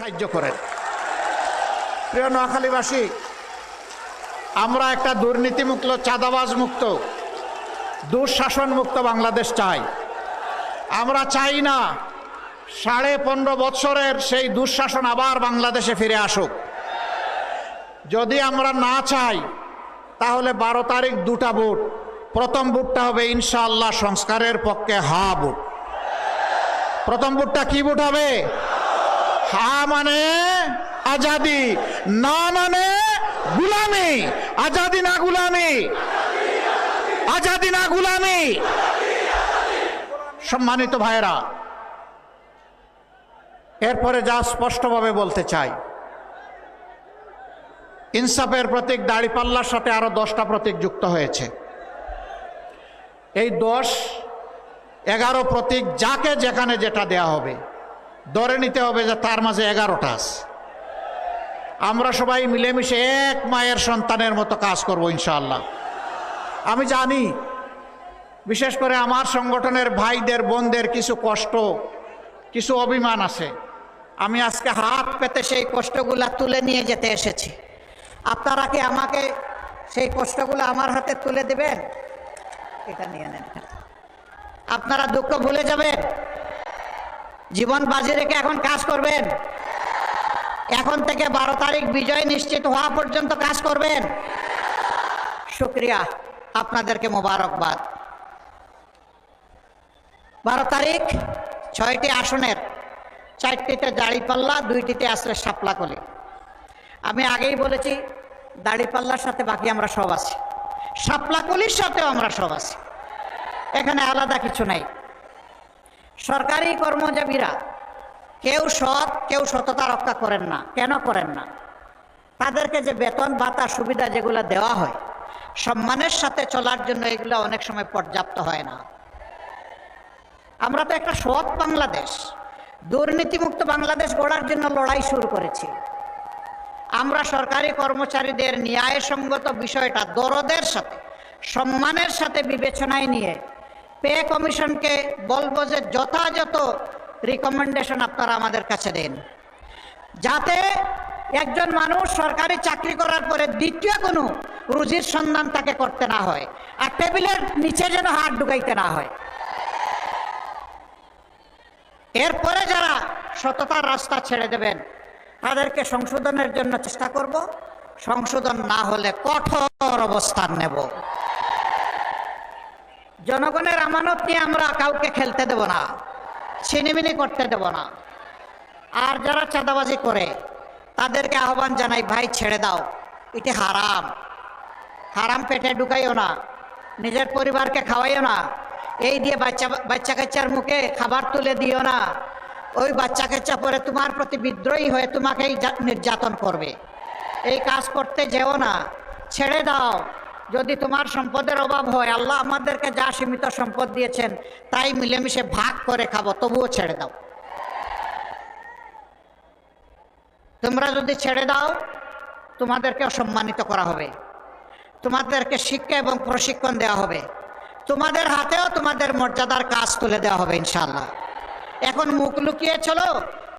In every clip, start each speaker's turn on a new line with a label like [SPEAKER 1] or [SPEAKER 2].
[SPEAKER 1] সাহায্য করেন। প্রিয় নোয়াখালীবাসী, আমরা একটা দুর্নীতিমুক্ত চাঁদাবাজ মুক্ত দুঃশাসন মুক্ত বাংলাদেশ চাই। আমরা চাই না সাড়ে পনেরো বৎসরের সেই দুঃশাসন আবার বাংলাদেশে ফিরে আসুক। যদি আমরা না চাই, তাহলে বারো তারিখ দুটা ভোট প্রথম ভোটটা হবে ইনশাআল্লাহ সংস্কারের পক্ষে হা ভোট প্রথম ভোটটা কি ভোট হবে? হা মানে আজাদি, না মানে গুলামি। আজাদি না গুলামি? আজাদি না গুলামি? সম্মানিত ভাইরা এরপরে যা স্পষ্টভাবে বলতে চাই। ইনসাফের প্রতীক দাড়িপাল্লার সাথে আরও দশটা প্রতীক যুক্ত হয়েছে। এই দশ, এগারো প্রতীক যাকে যেখানে যেটা দেয়া হবে। ধরে নিতে হবে যে তার মাঝে এগারোটা আছে। আমরা সবাই মিলেমিশে এক মায়ের সন্তানের মতো কাজ করব ইনশাআল্লাহ। আমি জানি, বিশেষ করে আমার সংগঠনের ভাইদের, বোনদের কিছু কষ্ট, কিছু অভিমান আছে।
[SPEAKER 2] আমি আজকে হাত পেতে সেই কষ্টগুলা তুলে নিয়ে যেতে এসেছি। আপনারা কি আমাকে সেই কষ্টগুলো আমার হাতে তুলে দেবেন? এটা নিয়ে নেন। আপনারা দুঃখ ভুলে যাবেন? জীবন বাজি রেখে এখন কাজ করবেন। এখন থেকে বারো তারিখ বিজয় নিশ্চিত হওয়া পর্যন্ত কাজ করবেন। শুক্রিয়া আপনাদেরকে মোবারকবাদ। বারো তারিখ, ছয়টি আসনের, চারটিতে দাড়িপাল্লা, দুইটিতে আসলে সাপলাকলি আমি আগেই বলেছি, দাড়িপাল্লার সাথে বাকি আমরা সব আছি। সাপলাকলির সাথেও আমরা সব আছি। এখানে আলাদা কিছু নাই। সরকারি কর্মজীবীরা কেউ সৎ, কেউ সততা রক্ষা করেন না। কেন করেন না? তাদেরকে যে বেতন, ভাতা, সুবিধা যেগুলো দেওয়া হয়, সম্মানের সাথে চলার জন্য এগুলো অনেক সময় পর্যাপ্ত হয় না। আমরা তো একটা সৎ বাংলাদেশ। দুর্নীতিমুক্ত বাংলাদেশ গড়ার জন্য লড়াই শুরু করেছি। আমরা সরকারি কর্মচারীদের ন্যায়সঙ্গত বিষয়টা দরদের সাথে, সম্মানের সাথে বিবেচনায় নিয়ে পে কমিশনকে বলব যে যথাযথ রিকমেন্ডেশন আপনারা আমাদের কাছে দেন। যাতে একজন মানুষ সরকারি চাকরি করার পরে দ্বিতীয় কোনো রুজির সন্ধান তাকে করতে না হয় আর টেবিলের নিচে যেন হাত ঢুকাইতে না হয়। এরপরে যারা সততার রাস্তা ছেড়ে দেবেন, তাদেরকে সংশোধনের জন্য চেষ্টা করব। সংশোধন না হলে কঠোর অবস্থান নেব। জনগণের আমানত নিয়ে আমরা কাউকে খেলতে দেব না, ছিনিমিনি করতে দেব না। আর যারা চাঁদাবাজি করে, তাদেরকে আহ্বান জানাই, ভাই, ছেড়ে দাও, এটি হারাম। হারাম পেটে ঢুকাইও না, নিজের পরিবারকে খাওয়াইও না, এই দিয়ে বাচ্চা বাচ্চা কাচ্চার মুখে খাবার তুলে দিও না। ওই বাচ্চা কাচ্চা পরে তোমার প্রতি বিদ্রোহী হয়ে তোমাকেই নির্যাতন করবে। এই কাজ করতে যেও না, ছেড়ে দাও যদি তোমার সম্পদের অভাব হয়, আল্লাহ আমাদেরকে যা সীমিত সম্পদ দিয়েছেন, তাই মিলেমিশে ভাগ করে খাব, তবুও ছেড়ে দাও। তোমরা যদি ছেড়ে দাও তোমাদেরকে সম্মানিত করা হবে। তোমাদেরকে শিক্ষা এবং প্রশিক্ষণ দেওয়া হবে। তোমাদের হাতেও তোমাদের মর্যাদার কাজ তুলে দেওয়া হবে ইনশাল্লাহ এখন মুখ লুকিয়ে চলো,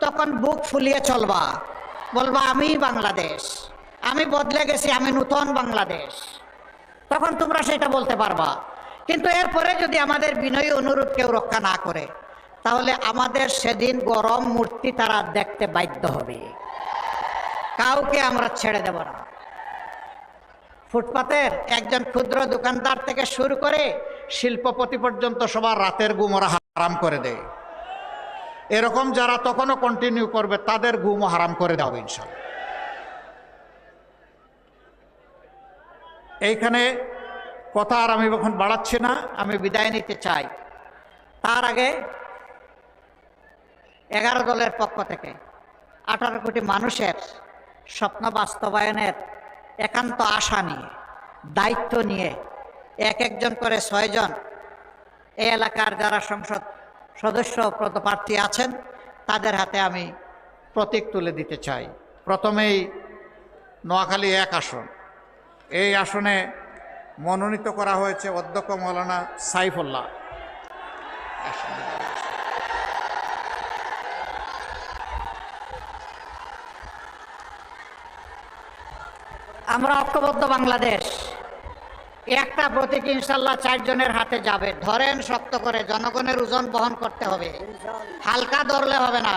[SPEAKER 2] তখন বুক ফুলিয়ে চলবা। বলবা আমি বাংলাদেশ। আমি বদলে গেছি, আমি নূতন বাংলাদেশ। তখন তোমরা সেটা বলতে পারবা। কিন্তু এরপরে যদি আমাদের বিনয়ী অনুরোধ কেউ রক্ষা না করে, তাহলে আমাদের সেদিন গরম মূর্তি তারা দেখতে বাধ্য হবে। কাউকে আমরা ছেড়ে দেব না। ফুটপাতের একজন ক্ষুদ্র দোকানদার থেকে শুরু করে
[SPEAKER 1] শিল্পপতি পর্যন্ত সবার রাতের ঘুম ওরা হারাম করে দেয়। এরকম যারা তখনও কন্টিনিউ করবে, তাদের ঘুমও হারাম করে দেওয়া ইনশাল্লাহ এইখানে কথা আর আমি এখন বাড়াচ্ছি না,
[SPEAKER 2] আমি বিদায় নিতে চাই। তার আগে এগারো দলের পক্ষ থেকে আঠারো কোটি মানুষের স্বপ্ন বাস্তবায়নের একান্ত আশা নিয়ে, দায়িত্ব নিয়ে এক একজন করে ছয়জন এই এলাকার যারা সংসদ সদস্য পদপ্রার্থী আছেন, তাদের হাতে আমি
[SPEAKER 1] প্রতীক তুলে দিতে চাই। প্রথমেই নোয়াখালী এক আসন। এই আসনে মনোনীত করা হয়েছে অধ্যক্ষ মৌলানা সাইফুল্লাহ।
[SPEAKER 2] আমরা ঐক্যবদ্ধ বাংলাদেশ। একটা প্রতীক ইনশাল্লাহ চারজনের হাতে যাবে। ধরেন শক্ত করে জনগণের ওজন বহন করতে হবে। হালকা ধরলে হবে না।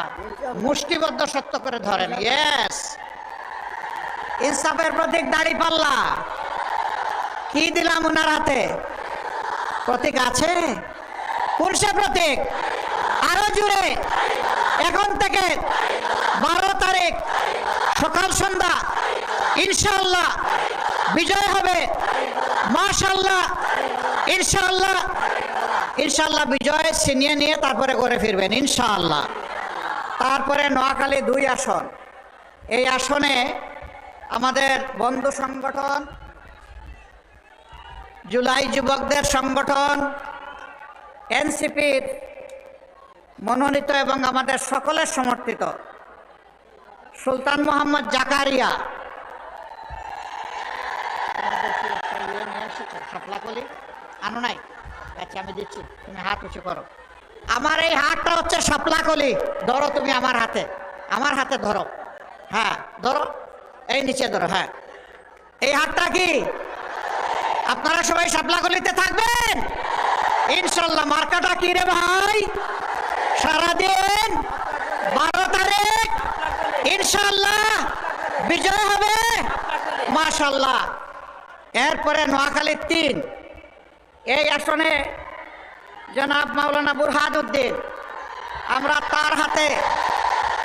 [SPEAKER 2] মুষ্টিবদ্ধ শক্ত করে ধরেন। ইয়েস ইনসাফের প্রতীক দাড়ি পাল্লা। কি দিলাম ওনার হাতে? প্রতীক আছে? কোন প্রতীক। আরও জুড়ে এখন থেকে বারো তারিখ, সকাল সন্ধ্যা ইনশাল্লাহ বিজয় হবে। মাশাল্লাহ ইনশাল্লাহ ইনশাল্লাহ বিজয় ছিনিয়ে নিয়ে তারপরে করে ফিরবেন, ইনশাআল্লাহ। তারপরে নোয়াখালী দুই আসন। এই আসনে আমাদের বন্ধু সংগঠন, জুলাই যুবকদের সংগঠন, এনসিপির মনোনীত এবং আমাদের সকলের সমর্থিত সুলতান মোহাম্মদ জাকারিয়া। আনো নাই? আচ্ছা আমি দিচ্ছি। তুমি হাত উঁচু করো। আমার এই হাতটা হচ্ছে শাপলাকলি ধরো তুমি আমার হাতে। আমার হাতে ধরো। হ্যাঁ ধরো। এই নিচে ধরো হ্যাঁ। এই হাতটা কি? আপনারা সবাই সাপলা গলিতে থাকবেন? ইনশাল্লাহ, মার্কাটা কি রে ভাই? সারাদিন বারো তারিখ, ইনশাল্লাহ বিজয় হবে। মাশাল্লাহ। এরপরে নোয়াখালীর তিন। এই আসনে জনাব মাওলানা বুরহাদ উদ্দিন আমরা তার হাতে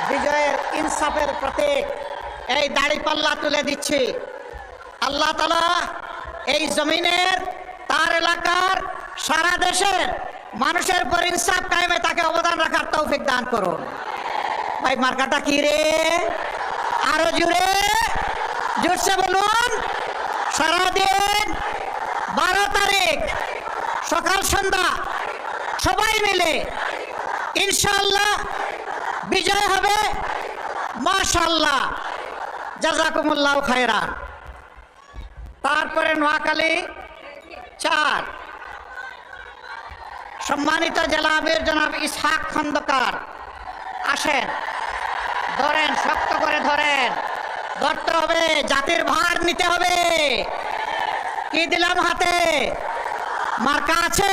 [SPEAKER 2] বিজয়ের ইনসাফের প্রতীক এই দাড়ি পাল্লা তুলে দিচ্ছি। আল্লাহ তালা এই জমিনের, তার এলাকার, সারা দেশের মানুষের উপর ইনসাফ কায়েমে তাকে অবদান রাখার তৌফিক দান করুন। ভাই, মার্কাটা কি রে? আরও জুড়ে জোরসে বলুন, সারাদিন বারো তারিখ সকাল সন্ধ্যা সবাই মিলে ইনশাল্লাহ বিজয় হবে মাশাল্লাহ জাজাকুমুল্লাহ খায়রান। তারপরে নোয়াখালী চার। সম্মানিত জেলা আমির জনাব ইসহাক খন্দকার, আসেন। ধরেন, শক্ত করে ধরেন। ধরতে হবে, জাতির ভার নিতে হবে। কি দিলাম হাতে? মার্কা আছে?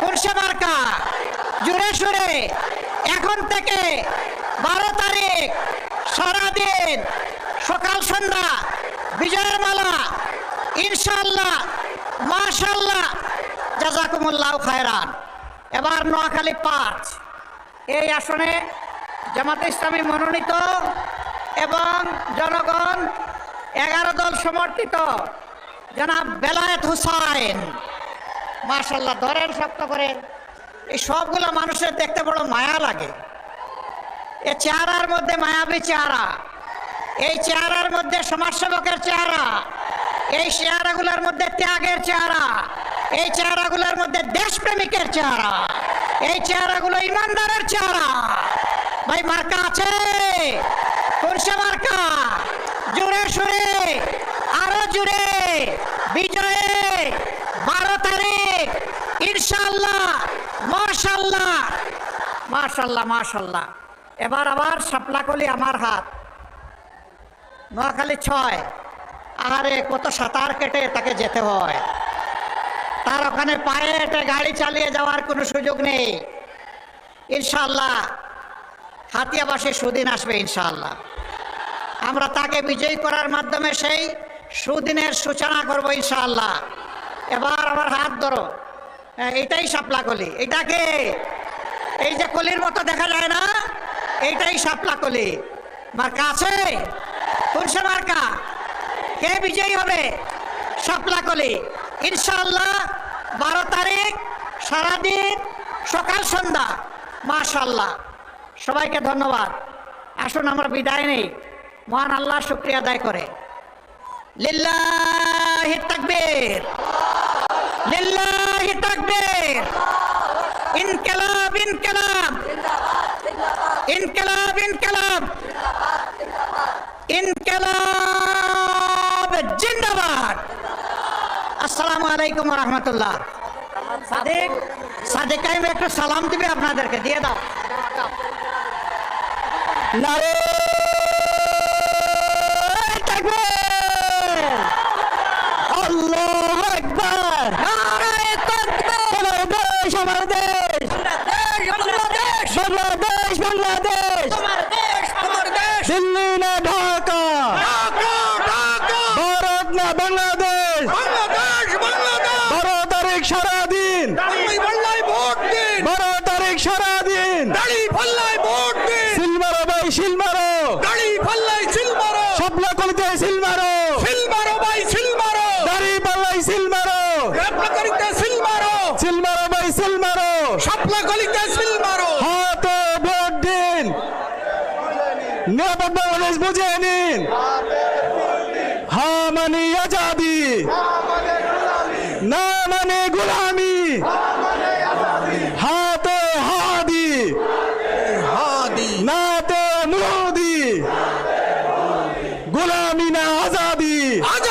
[SPEAKER 2] কোনসে মার্কা? জুড়ে সুরে। এখন থেকে বারো তারিখ সারাদিন সকাল সন্ধ্যা, বিজয়ের মালা ইনশাল্লাহ মাশাল্লাহ জাজাকুমুল্লাহ খায়রান। এবার নোয়াখালী পাঁচ, এই আসনে জামাতে ইসলামী মনোনীত এবং জনগণ এগারো দল সমর্থিত, জনাব বেলায়েত হুসাইন। মাশাল্লাহ ধরেন শক্ত করে, এই সবগুলো মানুষের দেখতে বড় মায়া লাগে। এ চেহারার মধ্যে মায়াবী চেহারা। এই চেহারার মধ্যে সমাজসেবকের চেহারা। এই চেহারাগুলোর মধ্যে ত্যাগের চেহারা। এই চেহারাগুলোর মধ্যে দেশপ্রেমিকের চেহারা। এই চেহারাগুলো ইমানদারের চেহারা। ভাই, মার্কা আছে? কোনসে মার্কা? জুড়ে সুরে, আরও জুড়ে বিজয়ে, বারো তারিখ। ইনশাল্লাহ মাশাল্লাহ মাশাল্লাহ মাশাল্লাহ এবার আবার সাপলা সাপলাকলি আমার হাত। নোয়াখালী ছয়। আরে কত সাঁতার কেটে তাকে যেতে হয়। তার ওখানে পায়ে হেঁটে গাড়ি চালিয়ে যাওয়ার কোনো সুযোগ নেই। ইনশাল্লাহ হাতিয়াবাসী সুদিন আসবে ইনশাল্লাহ আমরা তাকে বিজয়ী করার মাধ্যমে সেই সুদিনের সূচনা করব ইনশাল্লাহ এবার আমার হাত ধরো। এইটাই সাপলা কলি। এটাকে, এই যে কলির মতো দেখা যায় না? এইটাই সাপলা কলি। মার্কা আছে? কোনসে মার্কা। কে বিজয়ী হবে? সাপলা কলি। ইনশাআল্লাহ বারো তারিখ সারাদিন সকাল সন্ধ্যা। মাশাল্লাহ সবাইকে ধন্যবাদ। আসুন, আমরা বিদায় নেই। মহান আল্লাহ শুক্রিয়া আদায় করে। লিল্লাহি তাকবীর। লিল্লাহি তাকবীর। ইনকিলাব ইনকিলাব। ইনকিলাব ইনকিলাব ইনকিলাব জিন্দাবাদ আসসালামু আলাইকুম রহমতুল্লাহ সাদেক সাদেক আমি একটু সালাম দিবে আপনাদেরকে দিয়ে দাও নারে তাকবীর
[SPEAKER 3] আল্লাহ আকবার আমার দেশ আমার দেশ বাংলাদেশ বাংলাদেশ। দিল্লি না ঢাকা? ভারত না বাংলাদেশ? বারো তারিখ সারাদিন। বারো তারিখ সারাদিন। সিলমারো ভাই সিলমারো। স্বপ্ন কলিতে সিলমারো। দাড়ি পাল্লাই সিলমারো সিলমারো। ভাই সিলমারো। হাতে ভোট দিন বাংলাদেশ বুঝে নিন। হা মানে আজাদি। না মানে গোলামি। হাতে হাদি। নাতে মোদি। গোলামি না আজাদি
[SPEAKER 4] আজাদি।